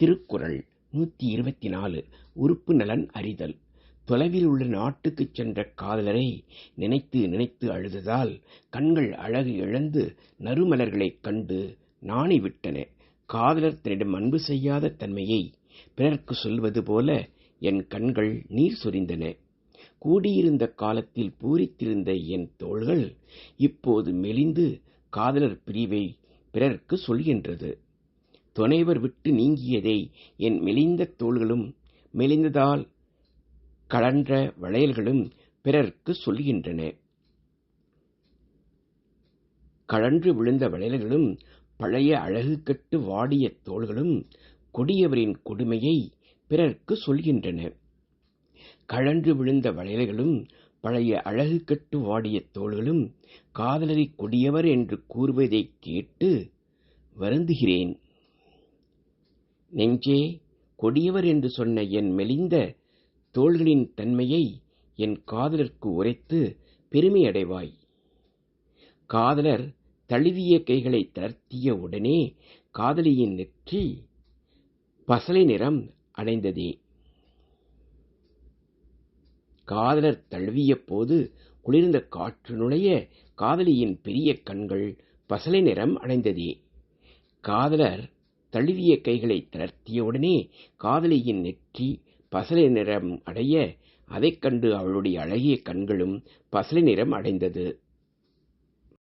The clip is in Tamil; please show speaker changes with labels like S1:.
S1: திருக்குறள் நூத்தி இருபத்தி நாலு உறுப்பு நலன் அறிதல். தொலைவில் உள்ள நாட்டுக்குச் சென்ற காதலரை நினைத்து நினைத்து அழுததால் கண்கள் அழகு இழந்து நறுமலர்களைக் கண்டு நாணி விட்டன காதலர் தன்னிடம் அன்பு செய்யாத தன்மையை பிறர்க்கு சொல்வது போல என் கண்கள் நீர் சொரிந்தன. கூடியிருந்த காலத்தில் பூரித்திருந்த என் தோள்கள் இப்போது மெலிந்து காதலர் பிரிவை பிறர்க்கு சொல்கின்றது. துணைவர் விட்டு நீங்கியதை. என் மெலிந்த தோள்களும் மெலிந்ததால் கழன்ற வளையல்களும் பிறர்க்கு சொல்கின்றன. கழன்று விழுந்த வளையல்களும் பழைய அழகு கட்டு வாடிய தோள்களும் கொடியவரின் கொடுமையை பிறர்க்கு சொல்கின்றன. கழன்று விழுந்த வளையல்களும் பழைய அழகு கட்டு வாடிய தோள்களும் காதலரை கொடியவர் என்று கூறுவதைக் கேட்டு வருந்துகிறேன். நெஞ்சே கொடியவர் என்று சொன்ன என் மெலிந்த தோள்களின் தன்மையை என் காதலர்க்கு உரைத்து பெருமை அடைவாய். காதலர் தழுவிய கைகளை தளர்த்திய உடனே காதலியின் நெற்றி பசலை நிறம் அடைந்ததே. காதலர் தழுவிய போது குளிர்ந்த காற்று நுழைய காதலியின் பெரிய கண்கள் பசலை நிறம் அடைந்ததே. காதலர் தழுவிய கைகளை தளர்த்தியவுடனே காதலியின் நெற்றி பசலை நிறம் அடைய அதைக் கண்டு அவளுடைய அழகிய கண்களும் பசலை நிறம் அடைந்தது.